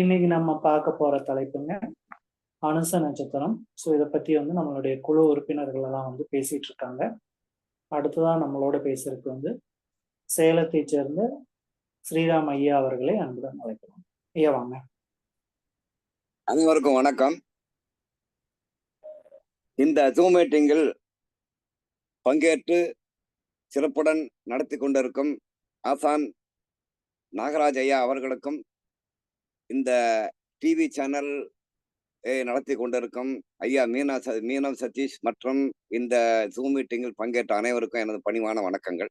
இன்னைக்கு நம்ம பார்க்க போற தலைப்புங்க அனுச நட்சத்திரம். ஸோ இதை பத்தி வந்து நம்மளுடைய குழு உறுப்பினர்கள் எல்லாம் வந்து பேசிட்டு இருக்காங்க. அடுத்ததான் நம்மளோட பேசுறதுக்கு வந்து சேலத்தை சேர்ந்த ஸ்ரீராம் ஐயா அவர்களை அன்புடன் அழைக்கிறோம். ஐயா வாங்க. அனைவருக்கும் வணக்கம். இந்த ஜூம் மீட்டிங்கில் பங்கேற்று சிறப்புடன் நடத்தி கொண்டிருக்கும் ஆசான் நாகராஜ் ஐயா அவர்களுக்கும் இந்த டிவி சேனல் நடத்தி கொண்டிருக்கும் ஐயா மீனா ச மீனம் சதீஷ் மற்றும் இந்த ஜூம் மீட்டிங்கில் பங்கேற்ற அனைவருக்கும் எனது பணிவான வணக்கங்கள்.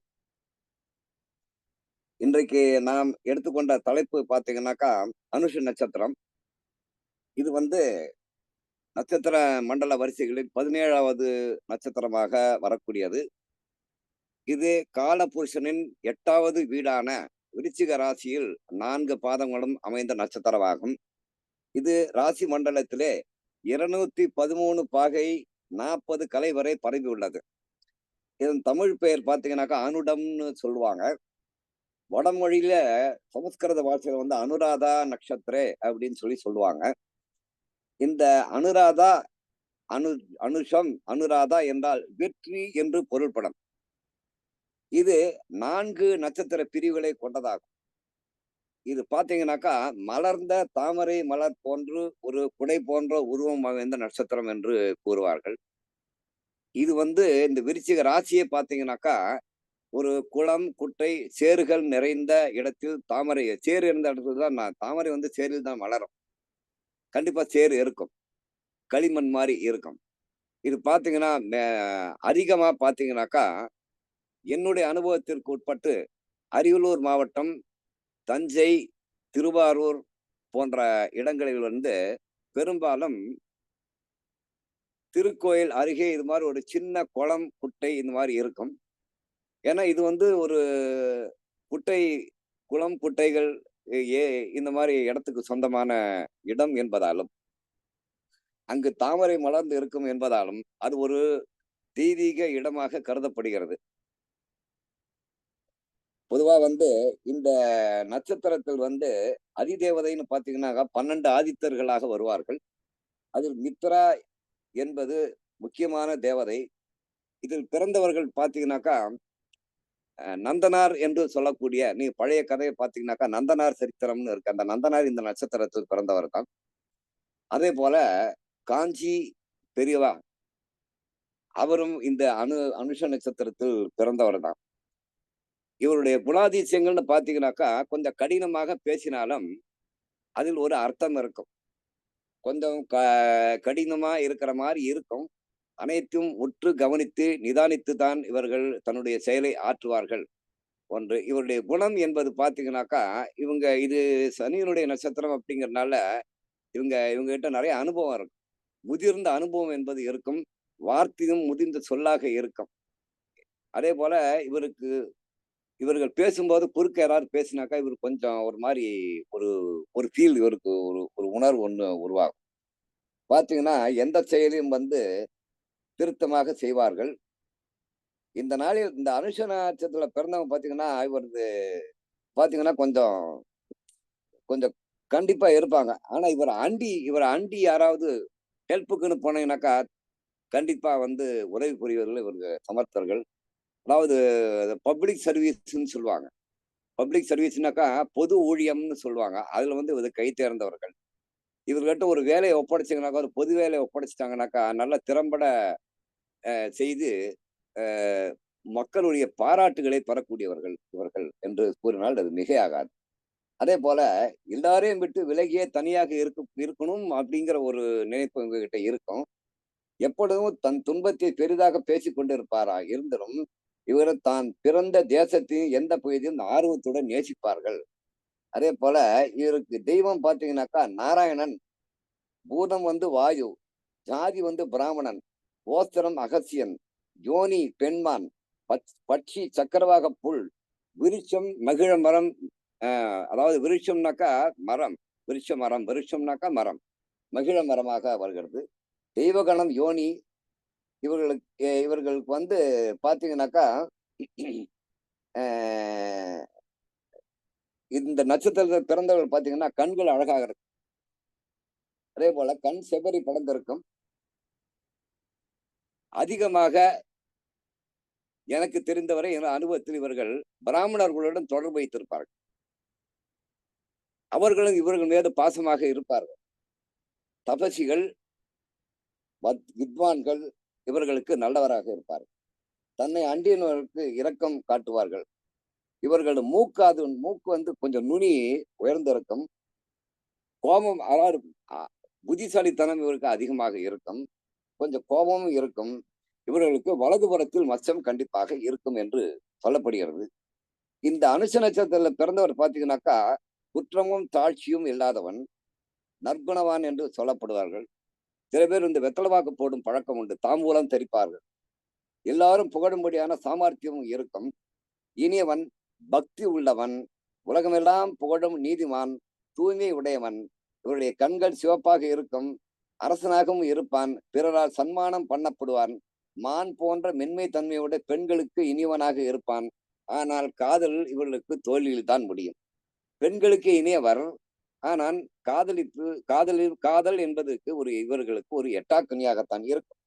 இன்றைக்கு நாம் எடுத்துக்கொண்ட தலைப்பு பார்த்தீங்கன்னாக்கா அனுஷ நட்சத்திரம். இது வந்து நட்சத்திர மண்டல வரிசைகளில் பதினேழாவது நட்சத்திரமாக வரக்கூடியது. இது காலபுருஷனின் எட்டாவது வீடான விருச்சிக ராசியில் நான்கு பாதங்களும் அமைந்த நட்சத்திரமாகும். இது ராசி மண்டலத்திலே இருநூத்தி பதிமூணு பாகை நாற்பது கலை வரை பரவி உள்ளது. இதன் தமிழ் பெயர் பார்த்தீங்கன்னாக்கா அனுடம்னு சொல்லுவாங்க. வடமொழியில சமஸ்கிருத பாஷையில வந்து அனுராதா நட்சத்திரே அப்படின்னு சொல்லி சொல்லுவாங்க. இந்த அனுராதா அனு அனுஷம் அனுராதா என்றால் வெற்றி என்று பொருள்படும். இது நான்கு நட்சத்திர பிரிவுகளை கொண்டதாகும். இது பாத்தீங்கன்னாக்கா மலர்ந்த தாமரை மலர் போன்று ஒரு குடை போன்ற உருவம் அமைந்த நட்சத்திரம் என்று கூறுவார்கள். இது வந்து இந்த விருச்சிக ராசியை பார்த்தீங்கன்னாக்கா ஒரு குளம் குட்டை சேறுகள் நிறைந்த இடத்தில் தாமரை சேறு இருந்த இடத்துல தான் நான் தாமரை வந்து சேரில் தான் வளரும் கண்டிப்பாக சேறு இருக்கும். களிமண் மாதிரி இருக்கும். இது பார்த்தீங்கன்னா அதிகமாக பார்த்தீங்கன்னாக்கா என்னுடைய அனுபவத்திற்கு உட்பட்டு அரியலூர் மாவட்டம் தஞ்சை திருவாரூர் போன்ற இடங்களில் வந்து பெரும்பாலும் திருக்கோயில் அருகே இது மாதிரி ஒரு சின்ன குளம் குட்டை இந்த மாதிரி இருக்கும். ஏன்னா இது வந்து ஒரு குட்டை குளம் குட்டைகள் ஏ இந்த மாதிரி இடத்துக்கு சொந்தமான இடம் என்பதாலும் அங்கு தாமரை மலர்ந்து இருக்கும் என்பதாலும் அது ஒரு தெய்வீக இடமாக கருதப்படுகிறது. பொதுவா வந்து இந்த நட்சத்திரத்தில் வந்து அதிதேவதைன்னு பார்த்தீங்கன்னாக்கா பன்னெண்டு ஆதித்தர்களாக வருவார்கள். அதில் மித்ரா என்பது முக்கியமான தேவதை. இதில் பிறந்தவர்கள் பாத்தீங்கன்னாக்கா நந்தனார் என்று சொல்லக்கூடிய நீ பழைய கதையை பார்த்தீங்கன்னாக்கா நந்தனார் சரித்திரம்னு இருக்கு. அந்த நந்தனார் இந்த நட்சத்திரத்தில் பிறந்தவர் தான். அதே போல காஞ்சி பெரியவா அவரும் இந்த அனு அனுஷ நட்சத்திரத்தில் பிறந்தவர் தான். இவருடைய குணாதிசயங்கள்னு பார்த்தீங்கன்னாக்கா கொஞ்சம் கடினமாக பேசினாலும் அதில் ஒரு அர்த்தம் இருக்கும். கொஞ்சம் க கடினமா இருக்கிற மாதிரி இருக்கும். அனைத்தும் உற்று கவனித்து நிதானித்து தான் இவர்கள் தன்னுடைய செயலை ஆற்றுவார்கள். ஒன்று இவருடைய குணம் என்பது பார்த்தீங்கன்னாக்கா இவங்க இது சனியினுடைய நட்சத்திரம் அப்படிங்கிறனால இவங்க இவங்ககிட்ட நிறைய அனுபவம் இருக்கும். முதிர்ந்த அனுபவம் என்பது இருக்கும். வார்த்தையும் முதிர்ந்த சொல்லாக இருக்கும். அதே போல இவருக்கு இவர்கள் பேசும்போது குறுக்க யாராவது பேசினாக்கா இவர் கொஞ்சம் ஒரு மாதிரி ஒரு ஒரு ஃபீல் இவருக்கு ஒரு ஒரு உணர்வு ஒன்று உருவாகும். பார்த்தீங்கன்னா எந்த செயலையும் வந்து திருத்தமாக செய்வார்கள். இந்த நாளில் இந்த அனுஷ நட்சத்திரத்தில் பிறந்தவங்க பார்த்தீங்கன்னா இவரது பார்த்தீங்கன்னா கொஞ்சம் கொஞ்சம் கண்டிப்பாக இருப்பாங்க. ஆனால் இவர் அண்டி இவர் அண்டி யாராவது ஹெல்ப்புக்குன்னு போனீங்கன்னாக்கா கண்டிப்பாக வந்து உதவி புரிவர்கள் இவருக்கு சமர்த்தர்கள். அதாவது பப்ளிக் சர்வீஸ்ன்னு சொல்லுவாங்க. பப்ளிக் சர்வீஸ்னாக்கா பொது ஊழியம்னு சொல்லுவாங்க. அதில் வந்து இது கை தேர்ந்தவர்கள். இவர்கிட்ட ஒரு வேலையை ஒப்படைச்சிங்கனாக்கா ஒரு பொது வேலையை ஒப்படைச்சிட்டாங்கனாக்கா நல்ல திறம்பட செய்து மக்களுடைய பாராட்டுகளை பெறக்கூடியவர்கள் இவர்கள் என்று கூறினால் அது மிகையாகாது. அதே போல எல்லாரையும் விட்டு விலகியே தனியாக இருக்கு இருக்கணும் அப்படிங்கிற ஒரு நினைப்பு உங்ககிட்ட இருக்கும். எப்பொழுதும் தன் துன்பத்தை பெரிதாக பேசி கொண்டு இருப்பாரா இருந்தாலும் இவர் தான் பிறந்த தேசத்தையும் எந்த பகுதியும் ஆர்வத்துடன் நேசிப்பார்கள். அதே போல இவருக்கு தெய்வம் பார்த்தீங்கன்னாக்கா நாராயணன் பூதம் வந்து வாயு ஜாதி வந்து பிராமணன் ஓஸ்திரம் அகசியன் யோனி பெண்மான் பட்சி சக்கரவாக புல் விருட்சம் மகிழ மரம் அதாவது விருட்சம்னாக்கா மரம் விருட்ச மரம் விருட்சம்னாக்கா மரம் மகிழ மரமாக வருகிறது தெய்வகணம் யோனி இவர்களுக்கு இவர்களுக்கு வந்து பார்த்தீங்கன்னாக்கா இந்த நட்சத்திரத்தில் பிறந்தவர்கள் பார்த்தீங்கன்னா கண்கள் அழகாக இருக்கும். அதே போல கண் செவரி படர்ந்திருக்கும். அதிகமாக எனக்கு தெரிந்தவரை என அனுபவத்தில் இவர்கள் பிராமணர்களுடன் தொடர்பு வைத்திருப்பார்கள். அவர்களும் இவர்கள் மீது பாசமாக இருப்பார்கள். தபசிகள் வத்- வித்வான்கள் இவர்களுக்கு நல்லவராக இருப்பார்கள் தன்னை அண்டியவர்களுக்கு இரக்கம் காட்டுவார்கள். இவர்கள் மூக்கு அது மூக்கு வந்து கொஞ்சம் நுனி உயர்ந்திருக்கும். கோபம் அதாவது புத்திசாலித்தனம் இவருக்கு அதிகமாக இருக்கும். கொஞ்சம் கோபமும் இருக்கும். இவர்களுக்கு வலதுபுறத்தில் மச்சம் கண்டிப்பாக இருக்கும் என்று சொல்லப்படுகிறது. இந்த அனுஷ நட்சத்திரத்தில் பிறந்தவர் பார்த்தீங்கன்னாக்கா குற்றமும் தாழ்ச்சியும் இல்லாதவன் நற்குணவான் என்று சொல்லப்படுவார்கள். சில பேர் இந்த வெத்தலவாக்கு போடும் பழக்கம் உண்டு. தாம்பூலம் தெரிப்பார்கள் எல்லாரும் புகழும்படியான சாமர்த்தியமும் இருக்கும். இனியவன் பக்தி உள்ளவன் உலகமெல்லாம் புகழும் நீதிமான் தூய்மை உடையவன் இவருடைய கண்கள் சிவப்பாக இருக்கும். அரசனாகவும் இருப்பான். பிறரால் சன்மானம் பண்ணப்படுவான். மான் போன்ற மென்மை தன்மையோட பெண்களுக்கு இனியவனாக இருப்பான். ஆனால் காதல் இவர்களுக்கு தோல்வியில் தான் முடியும். பெண்களுக்கு இனியவர் ஆனால் காதலித்து காதலில் காதல் என்பதற்கு ஒரு இவர்களுக்கு ஒரு எட்டாக்கனியாகத்தான் இருக்கும்.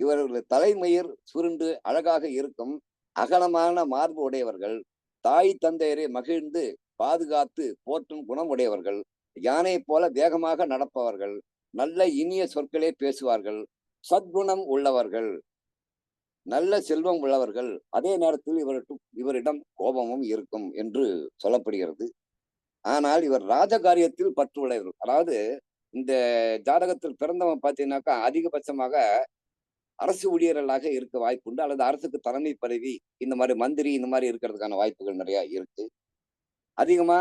இவர்கள் தலைமயிர் சுருண்டு அழகாக இருக்கும். அகலமான மார்பு உடையவர்கள் தாய் தந்தையரை மகிழ்ந்து பாதுகாத்து போற்றும் குணம் உடையவர்கள் யானையைப் போல வேகமாக நடப்பவர்கள் நல்ல இனிய சொற்களே பேசுவார்கள் சத்குணம் உள்ளவர்கள் நல்ல செல்வம் உள்ளவர்கள். அதே நேரத்தில் இவருக்கு இவரிடம் கோபமும் இருக்கும் என்று சொல்லப்படுகிறது. ஆனால் இவர் ராஜகாரியத்தில் பற்று உடையவர் அதாவது இந்த ஜாதகத்தில் பிறந்தவன் பார்த்தீங்கன்னாக்கா அதிகபட்சமாக அரசு ஊழியர்களாக இருக்க வாய்ப்புண்டு அல்லது அரசுக்கு தலைமை பதவி இந்த மாதிரி மந்திரி இந்த மாதிரி இருக்கிறதுக்கான வாய்ப்புகள் நிறைய இருக்கு. அதிகமா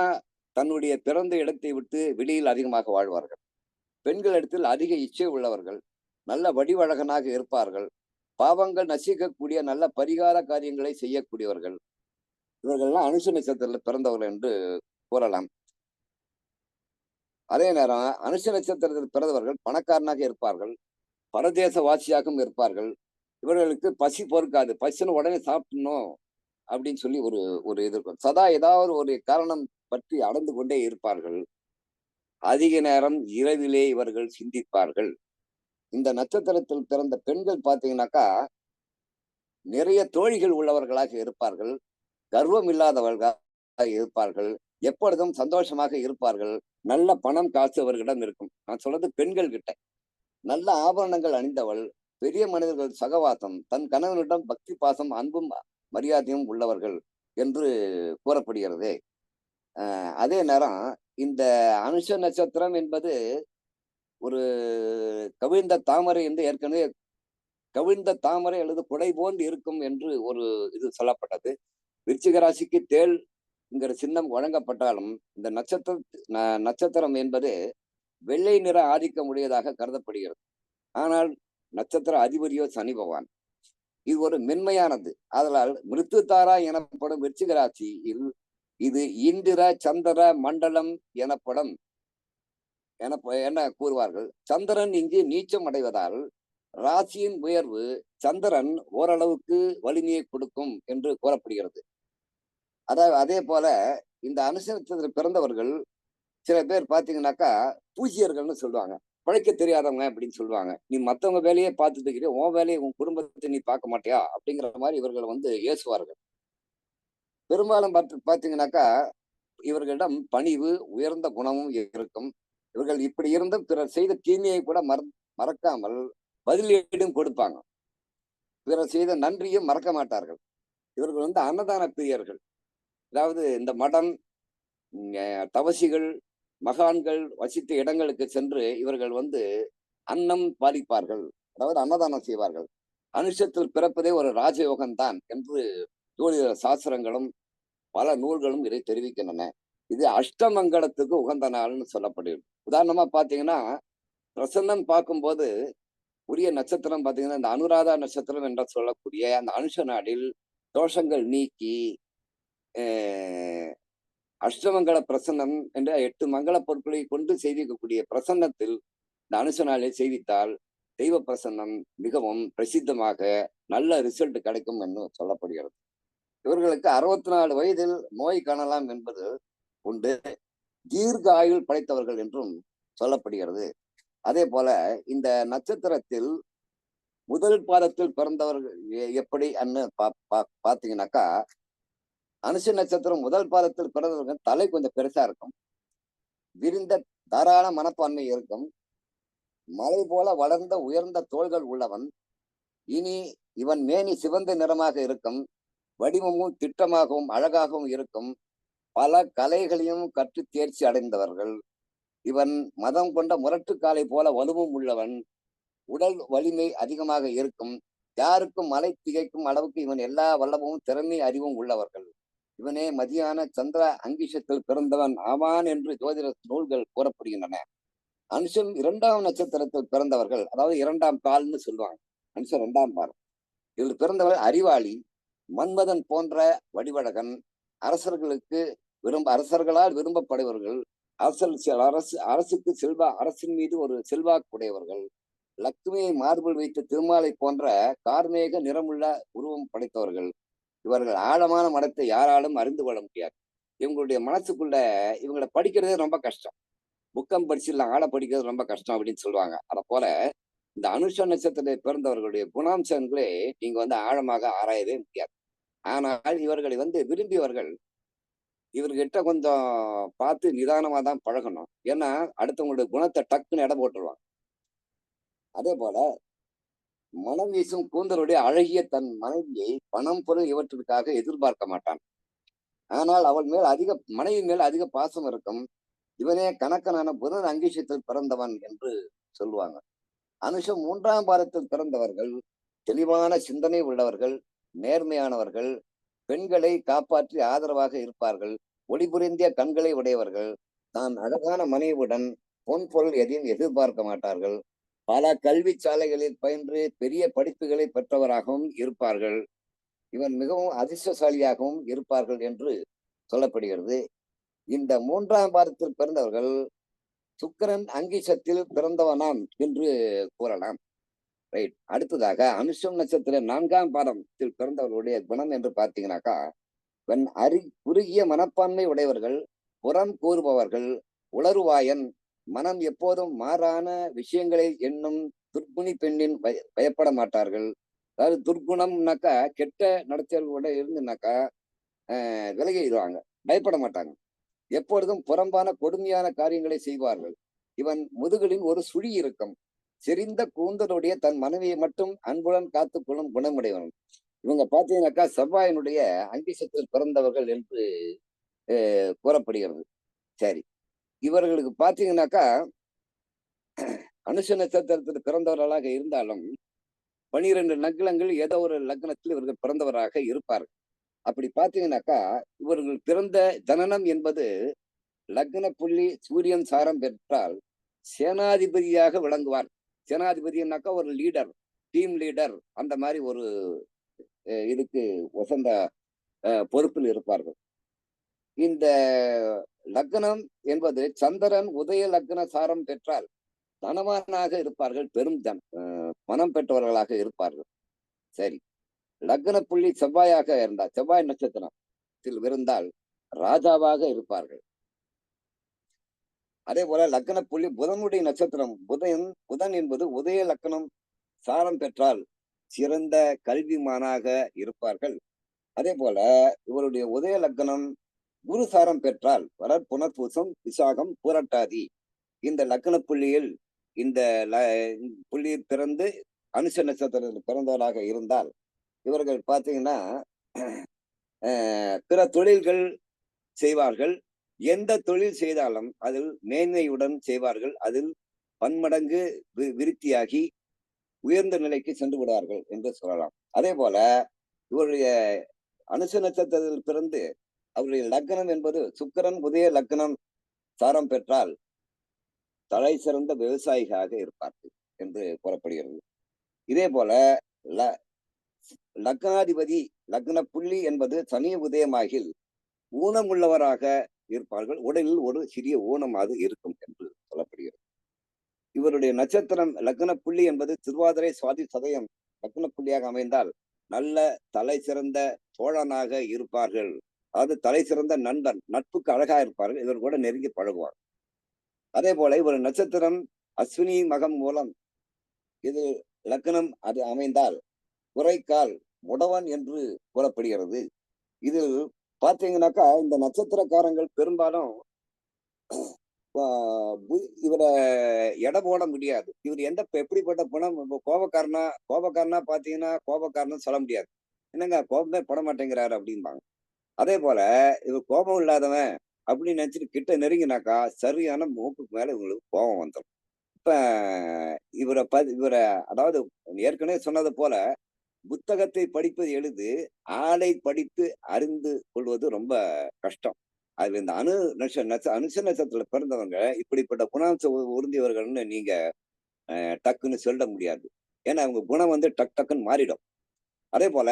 தன்னுடைய பிறந்த இடத்தை விட்டு வெளியில் அதிகமாக வாழ்வார்கள். பெண்கள் இடத்தில் அதிக இச்சை உள்ளவர்கள் நல்ல வடிவழகனாக இருப்பார்கள் பாவங்கள் நசிக்கக்கூடிய நல்ல பரிகார காரியங்களை செய்யக்கூடியவர்கள். இவர்கள்லாம் அனுச நட்சத்திரத்தில் பிறந்தவர்கள் என்று கூறலாம். அதே நேரம் அனுஷ நட்சத்திரத்தில் பிறந்தவர்கள் பணக்காரனாக இருப்பார்கள். பரதேச வாசியாகவும் இருப்பார்கள். இவர்களுக்கு பசி பொறுக்காது. பசின்னு உடனே சாப்பிடணும் அப்படின்னு சொல்லி ஒரு ஒரு இது இருக்கும். சதா ஏதாவது ஒரு காரணம் பற்றி அடந்து கொண்டே இருப்பார்கள். அதிக நேரம் இரவிலே இவர்கள் சிந்திப்பார்கள். இந்த நட்சத்திரத்தில் பிறந்த பெண்கள் பார்த்தீங்கன்னாக்கா நிறைய தோழிகள் உள்ளவர்களாக இருப்பார்கள். கர்வம் இல்லாதவர்களாக இருப்பார்கள். எப்பொழுதும் சந்தோஷமாக இருப்பார்கள். நல்ல பணம் காசு அவர்களிடம் இருக்கும். நான் சொல்றது பெண்கள் கிட்ட. நல்ல ஆபரணங்கள் அணிந்தவள் பெரிய மனிதர்கள் சகவாசம் தன் கணவனிடம் பக்தி பாசம் அன்பும் மரியாதையும் உள்ளவர்கள் என்று கூறப்படுகிறது. அதே நேரம் இந்த அனுஷ நட்சத்திரம் என்பது ஒரு கவிழ்ந்த தாமரை என்று ஏற்கனவே கவிழ்ந்த தாமரை அல்லது குடை போன்று இருக்கும் என்று ஒரு இது சொல்லப்பட்டது. விருச்சிக ராசிக்கு தேள் என்கிற சின்னம் வழங்கப்பட்டாலும் இந்த நட்சத்திர நட்சத்திரம் என்பது வெள்ளை நிற ஆதிக்கம் உடையதாக கருதப்படுகிறது. ஆனால் நட்சத்திர அதிபதியோ சனி பகவான். இது ஒரு மென்மையானது. அதனால் மிருத்துத்தாரா எனப்படும் விருச்சிக ராசியில் இது இந்திர சந்திர மண்டலம் எனப்படும் என என கூறுவார்கள்? சந்திரன் இங்கு நீச்சம் அடைவதால் ராசியின் உயர்வு சந்திரன் ஓரளவுக்கு வலிமையை கொடுக்கும் என்று கூறப்படுகிறது. அதாவது அதே போல இந்த அனுசரித்தத்தில் பிறந்தவர்கள் சில பேர் பார்த்தீங்கன்னாக்கா பூஜ்யர்கள்னு சொல்லுவாங்க. பழைக்க தெரியாதவங்க அப்படின்னு சொல்லுவாங்க. நீ மற்றவங்க வேலையே பார்த்துட்டு இருக்கிற உன் வேலையை உன் குடும்பத்தை நீ பார்க்க மாட்டியா? அப்படிங்கிற மாதிரி இவர்கள் வந்து ஏசுவார்கள். பெரும்பாலும் பார்த்து பார்த்தீங்கன்னாக்கா இவர்களிடம் பணிவு உயர்ந்த குணமும் இருக்கும். இவர்கள் இப்படி இருந்தும் பிறர் செய்த தீமையை கூட மற மறக்காமல் பதிலீடும் கொடுப்பாங்க. பிறர் செய்த நன்றியும் மறக்க மாட்டார்கள். இவர்கள் வந்து அன்னதான பிரியர்கள். அதாவது இந்த மடம் தவசிகள் மகான்கள் வசித்த இடங்களுக்கு சென்று இவர்கள் வந்து அன்னம் பாலிப்பார்கள். அதாவது அன்னதானம் செய்வார்கள். அனுஷத்தில் பிறப்பதே ஒரு ராஜயோகம்தான் என்று ஜோதிட சாஸ்திரங்களும் பல நூல்களும் இதை தெரிவிக்கின்றன. இது அஷ்டமங்கலத்துக்கு உகந்த நாள்னு சொல்லப்படுகிறது உதாரணமா பாத்தீங்கன்னா பிரசன்னம் பார்க்கும்போது உரிய நட்சத்திரம் பாத்தீங்கன்னா இந்த அனுராதா நட்சத்திரம் என்று சொல்லக்கூடிய அந்த அனுஷ நாளில் தோஷங்கள் நீக்கி அஷ்டமங்கல பிரசன்னம் என்ற எட்டு மங்கள பொருட்களை கொண்டு செய்திக்கக்கூடிய பிரசன்னத்தில் இந்த அனுஷ செய்தித்தால் தெய்வ பிரசன்னம் மிகவும் பிரசித்தமாக நல்ல ரிசல்ட் கிடைக்கும் என்று சொல்லப்படுகிறது. இவர்களுக்கு அறுபத்தி நாலு வயதில் நோய் காணலாம் என்பது உண்டு. தீர்க்க ஆயுள் படைத்தவர்கள் என்றும் சொல்லப்படுகிறது. அதே போல இந்த நட்சத்திரத்தில் முதல் பாதத்தில் பிறந்தவர்கள் எப்படி அன்னு பா- பா- பாத்தீங்கன்னாக்கா அனுஷ நட்சத்திரம் முதல் பாதத்தில் பிறந்தவர்கள் தலை கொஞ்சம் பெருசா இருக்கும். விரிந்த தாராள மனப்பான்மை இருக்கும். மலை போல வளர்ந்த உயர்ந்த தோள்கள் உள்ளவன். இனி இவன் மேனி சிவந்த நிறமாக இருக்கும். வடிவமும் திட்டமாகவும் அழகாகவும் இருக்கும். பல கலைகளையும் கற்று தேர்ச்சி அடைந்தவர்கள். இவன் மதம் கொண்ட முரட்டுக்காலை போல வலுவும் உள்ளவன். உடல் வலிமை அதிகமாக இருக்கும். யாருக்கும் மலை திகைக்கும் அளவுக்கு இவன் எல்லா வல்லமும் திறமை அறிவும் உள்ளவர்கள். இவனே மதியான சந்திர அங்கிஷத்தில் பிறந்தவன் ஆவான் என்று ஜோதிட நூல்கள் கூறப்படுகின்றன. அனுஷம் இரண்டாம் நட்சத்திரத்தில் பிறந்தவர்கள் அதாவது இரண்டாம் கால்னு சொல்லுவாங்க அனுஷம் இரண்டாம் பால் இதில் பிறந்தவர் அறிவாளி மன்மதன் போன்ற வடிவழகன் அரசர்களுக்கு விரும்ப அரசர்களால் விரும்பப்படுபவர்கள் அரசல் அரசு அரசுக்கு செல்வா அரசின் மீது ஒரு செல்வாக்குடையவர்கள் லக்ஷ்மியை மார்பில் வைத்த திருமாலை போன்ற கார்மேக நிறமுள்ள உருவம் படைத்தவர்கள் இவர்கள் ஆழமான மனத்தை யாராலும் அறிந்து கொள்ள முடியாது. இவங்களுடைய மனசுக்குள்ள இவங்களை படிக்கிறதே ரொம்ப கஷ்டம். புக்கம் படிச்சிடலாம் ஆழ படிக்கிறது ரொம்ப கஷ்டம் அப்படின்னு சொல்லுவாங்க. அதை போல இந்த அனுஷ நட்சத்திரத்தை பிறந்தவர்களுடைய குணாம்சங்களே நீங்க வந்து ஆழமாக ஆராயவே முடியாது. ஆனால் இவர்களை வந்து விரும்பியவர்கள் இவர்கிட்ட கொஞ்சம் பார்த்து நிதானமா தான் பழகணும். ஏன்னா அடுத்தவங்களுடைய குணத்தை டக்குன்னு இடம் போட்டுருவாங்க. அதே போல மனம் வீசும் கூந்தலுடைய அழகிய தன் மனைவியை பணம் பொருள் இவற்றிற்காக எதிர்பார்க்க மாட்டான். ஆனால் அவள் மேல் அதிக மனைவி மேல் அதிக பாசம் இருக்கும். இவனே கணக்கனான புதன் அங்கீஷத்தில் பிறந்தவன் என்று சொல்லுவாங்க. அனுஷம் மூன்றாம் பாரத்தில் பிறந்தவர்கள் தெளிவான சிந்தனை உள்ளவர்கள் நேர்மையானவர்கள் பெண்களை காப்பாற்றி ஆதரவாக இருப்பார்கள் ஒளிபுரிந்திய கண்களை உடையவர்கள் தான் அழகான மனைவியுடன் பொன் பொருள் எதையும் எதிர்பார்க்க மாட்டார்கள். பல கல்வி சாலைகளில் பயின்று பெரிய படிப்புகளை பெற்றவராகவும் இருப்பார்கள். இவன் மிகவும் அதிர்ஷ்டசாலியாகவும் இருப்பார்கள் என்று சொல்லப்படுகிறது. இந்த மூன்றாம் வாரத்தில் பிறந்தவர்கள் சுக்கிரன் அங்கிசத்தில் பிறந்தவனாம் என்று கூறலாம். ரைட் அடுத்ததாக அனுஷம் நட்சத்திர நான்காம் பாதத்தில் பிறந்தவர்களுடைய குணம் என்று பார்த்தீங்கன்னாக்கா வெண் அறி குறுகிய மனப்பான்மை உடையவர்கள் புறம் கூறுபவர்கள் உளறுவாயன் மனம் எப்போதும் மாறான விஷயங்களை எண்ணும் துர்க்குணி பெண்ணின் பய பயப்பட மாட்டார்கள். அதாவது துர்க்குணம்னாக்கா கெட்ட நடத்தல்களோட இருந்துனாக்கா விலகிடுவாங்க. பயப்பட மாட்டாங்க. எப்பொழுதும் புறம்பான கொடுமையான காரியங்களை செய்வார்கள். இவன் முதுகலின் ஒரு சுழி இருக்கும். செறிந்த கூந்தலுடைய தன் மனைவியை மட்டும் அன்புடன் காத்துக்கொள்ளும் குணமுடையவன். இவங்க பார்த்தீங்கன்னாக்கா செவ்வாயினுடைய அங்கிசத்தில் பிறந்தவர்கள் என்று கூறப்படுகிறது. சரி. இவர்களுக்கு பார்த்தீங்கன்னாக்கா அனுஷ நட்சத்திரத்தில் பிறந்தவர்களாக இருந்தாலும் பனிரெண்டு நக்னங்கள் ஏதோ ஒரு லக்னத்தில் இவர்கள் பிறந்தவராக இருப்பார்கள். அப்படி பார்த்தீங்கன்னாக்கா இவர்கள் பிறந்த ஜனனம் என்பது லக்ன புள்ளி சூரியன் சாரம் பெற்றால் சேனாதிபதியாக விளங்குவார். சேனாதிபதினாக்கா ஒரு லீடர் டீம் லீடர் அந்த மாதிரி ஒரு இதுக்கு வசந்த பொறுப்பில் இருப்பார்கள். இந்த லக்னம் என்பது சந்திரன் உதய லக்ன சாரம் பெற்றால் தனவானாக இருப்பார்கள் பெரும் தன் அஹ், பணம் பெற்றவர்களாக இருப்பார்கள். சரி. லக்ன புள்ளி செவ்வாயாக இருந்தால் செவ்வாய் நட்சத்திரத்தில் இருந்தால் ராஜாவாக இருப்பார்கள். அதே போல லக்ன புள்ளி புதனுடைய நட்சத்திரம் புதன் புதன் என்பது உதய லக்னம் சாரம் பெற்றால் சிறந்த கல்விமானாக இருப்பார்கள். அதே போல இவருடைய உதய லக்னம் குரு சாரம் பெற்றால் வளர் புனர்பூசம் விசாகம் பூரட்டாதி. இந்த லக்ன புள்ளியில் இந்த ல- புள்ளியில் பிறந்து அனுஷ நட்சத்திரத்தில் பிறந்தவராக இருந்தால் இவர்கள் பார்த்தீங்கன்னா பிற தொழில்கள் செய்வார்கள். எந்த தொழில் செய்தாலும் அதில் மேன்மையுடன் செய்வார்கள். அதில் பன்மடங்கு வி- விருத்தியாகி உயர்ந்த நிலைக்கு சென்று விடுவார்கள் என்று சொல்லலாம். அதே போல இவருடைய அனுச நட்சத்திரத்தில் பிறந்து அவருடைய லக்னம் என்பது சுக்கரன் உதய லக்னம் சாரம் பெற்றால் தலை சிறந்த விவசாயிகளாக இருப்பார்கள் என்று கூறப்படுகிறது. இதே போல ல- லக்னாதிபதி லக்ன புள்ளி என்பது சனி உதயமாகில் ஊனமுள்ளவராக இருப்பார்கள். உடலில் ஒரு சிறிய ஊனமாக இருக்கும் என்று சொல்லப்படுகிறது. இவருடைய நட்சத்திரம் லக்ன புள்ளி என்பது திருவாதிரை சுவாதி சதயம் லக்ன புள்ளியாக அமைந்தால் நல்ல தலை சிறந்த தோழனாக இருப்பார்கள். அதாவது தலை சிறந்த நண்பன் நட்புக்கு அழகா இருப்பார்கள் இவர் கூட நெருங்கி பழகுவார். அதே போல இவர் நட்சத்திரம் அஸ்வினி மகம் மூலம் இது லக்னம் அது அமைந்தால் குறைக்கால் முடவன் என்று கூறப்படுகிறது. இது பார்த்தீங்கன்னாக்கா இந்த நட்சத்திரக்காரங்கள் பெரும்பாலும் இவரை எடை போட முடியாது. இவர் எந்த எப்படிப்பட்ட பணம் கோபக்காரனா கோபக்காரனா பார்த்தீங்கன்னா கோபக்காரன்னு சொல்ல முடியாது. என்னங்க கோபமே போட மாட்டேங்கிறாரு அப்படிம்பாங்க. அதே போல இவர் கோபம் இல்லாதவன் அப்படின்னு நினைச்சிட்டு கிட்ட நெருங்கினாக்கா சரியான மூக்குக்கு மேல இவங்களுக்கு கோபம் வந்துடும் இப்ப இவரை ப இவரை அதாவது ஏற்கனவே சொன்னது போல புத்தகத்தை படிப்பது எழுது ஆளை படித்து அறிந்து கொள்வது ரொம்ப கஷ்டம். அதுல இந்த அணு நட்ச நட்ச அனுச நட்சத்திரத்துல பிறந்தவங்க இப்படிப்பட்ட குணாம்ச உ- உருந்தியவர்கள்னு நீங்க டக்குன்னு சொல்ல முடியாது. ஏன்னா அவங்க குணம் வந்து டக் டக்குன்னு மாறிடும். அதே போல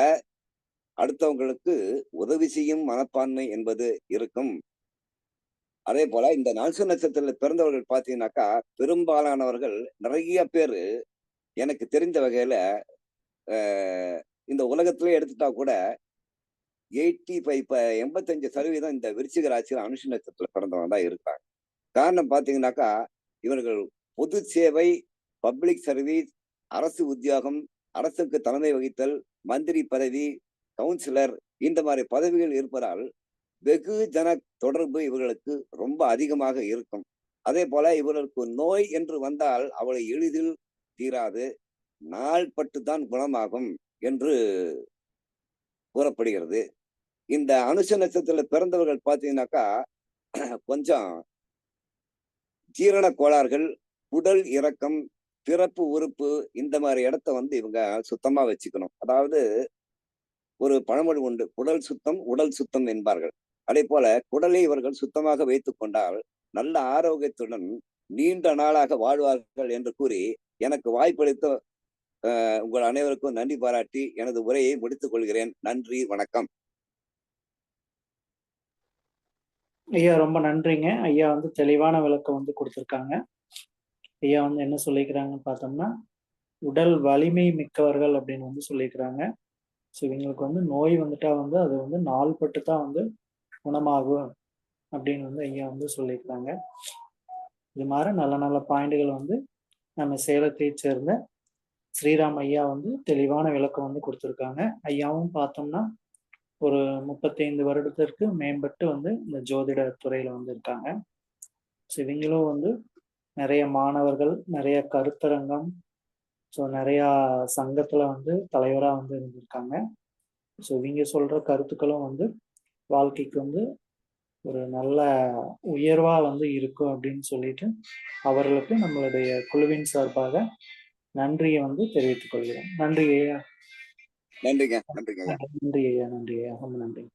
அடுத்தவங்களுக்கு உதவி செய்யும் மனப்பான்மை என்பது இருக்கும். அதே போல இந்த நான்சு நட்சத்திரத்துல பிறந்தவர்கள் பாத்தீங்கன்னாக்கா பெரும்பாலானவர்கள் நிறைய பேர் எனக்கு தெரிஞ்ச வகையில இந்த உலகத்திலே எடுத்துட்டா கூட எயிட்டி ஃபைவ் எண்பத்தஞ்சு சதவீதம் இந்த விருச்சிக ராசியில் அனுஷ நட்சத்திரத்துல பிறந்தவங்க தான் இருக்காங்க. காரணம் பாத்தீங்கன்னாக்கா இவர்கள் பொது சேவை பப்ளிக் சர்வீஸ் அரசு உத்தியோகம் அரசுக்கு தலைமை வகித்தல் மந்திரி பதவி கவுன்சிலர் இந்த மாதிரி பதவிகள் இருப்பதால் வெகு ஜன தொடர்பு இவர்களுக்கு ரொம்ப அதிகமாக இருக்கும். அதே போல இவர்களுக்கு நோய் என்று வந்தால் அவளை எளிதில் தீராது நாள்பட்டு தான் குணமாகும் என்று கூறப்படுகிறது. இந்த அனுஷ நட்சத்திரத்துல பிறந்தவர்கள் பார்த்தீங்கன்னாக்கா கொஞ்சம் ஜீரண கோளாறுகள் உடல் இறக்கம் பிறப்பு உறுப்பு இந்த மாதிரி இடத்த வந்து இவங்க சுத்தமா வச்சுக்கணும். அதாவது ஒரு பழமொழி உண்டு. குடல் சுத்தம் உடல் சுத்தம் என்பார்கள். அதே போல குடலை இவர்கள் சுத்தமாக வைத்துக் கொண்டால் நல்ல ஆரோக்கியத்துடன் நீண்ட நாளாக வாழ்வார்கள் என்று கூறி எனக்கு வாய்ப்பளித்த உங்கள் அனைவருக்கும் நன்றி பாராட்டி எனது உரையை முடித்துக் கொள்கிறேன். நன்றி வணக்கம். ஐயா ரொம்ப நன்றிங்க. ஐயா வந்து தெளிவான விளக்கம் வந்து கொடுத்துருக்காங்க. ஐயா வந்து என்ன சொல்லிக்கிறாங்கன்னு பார்த்தோம்னா உடல் வலிமை மிக்கவர்கள் அப்படின்னு வந்து சொல்லிக்கிறாங்க. ஸோ இவங்களுக்கு வந்து நோய் வந்துட்டா வந்து அது வந்து நாள்பட்டு தான் வந்து குணமாகும் அப்படின்னு வந்து ஐயா வந்து சொல்லிக்கிறாங்க இது மாதிரி நல்ல நல்ல பாயிண்டுகள் வந்து நம்ம சேலத்தை சேர்ந்த ஸ்ரீராம் ஐயா வந்து தெளிவான விளக்கம் வந்து கொடுத்துருக்காங்க. ஐயாவும் பார்த்தோம்னா ஒரு முப்பத்தைந்து வருடத்திற்கு மேம்பட்டு வந்து இந்த ஜோதிட துறையில வந்து இருக்காங்க. ஸோ இவங்களும் வந்து நிறைய மாணவர்கள் நிறைய கருத்தரங்கம் ஸோ நிறையா சங்கத்துல வந்து தலைவராக வந்து இருந்திருக்காங்க. ஸோ இவங்க சொல்ற கருத்துக்களும் வந்து வாழ்க்கைக்கு வந்து ஒரு நல்ல உயர்வா வந்து இருக்கும் அப்படின்னு சொல்லிட்டு அவர்களுக்கு நம்மளுடைய குழுவின் சார்பாக நன்றியை வந்து தெரிவித்துக் கொள்கிறேன். நன்றி ஐயா. நன்றிங்க நன்றிங்க நன்றி ஐயா நன்றி ஐயா. ரொம்ப நன்றி.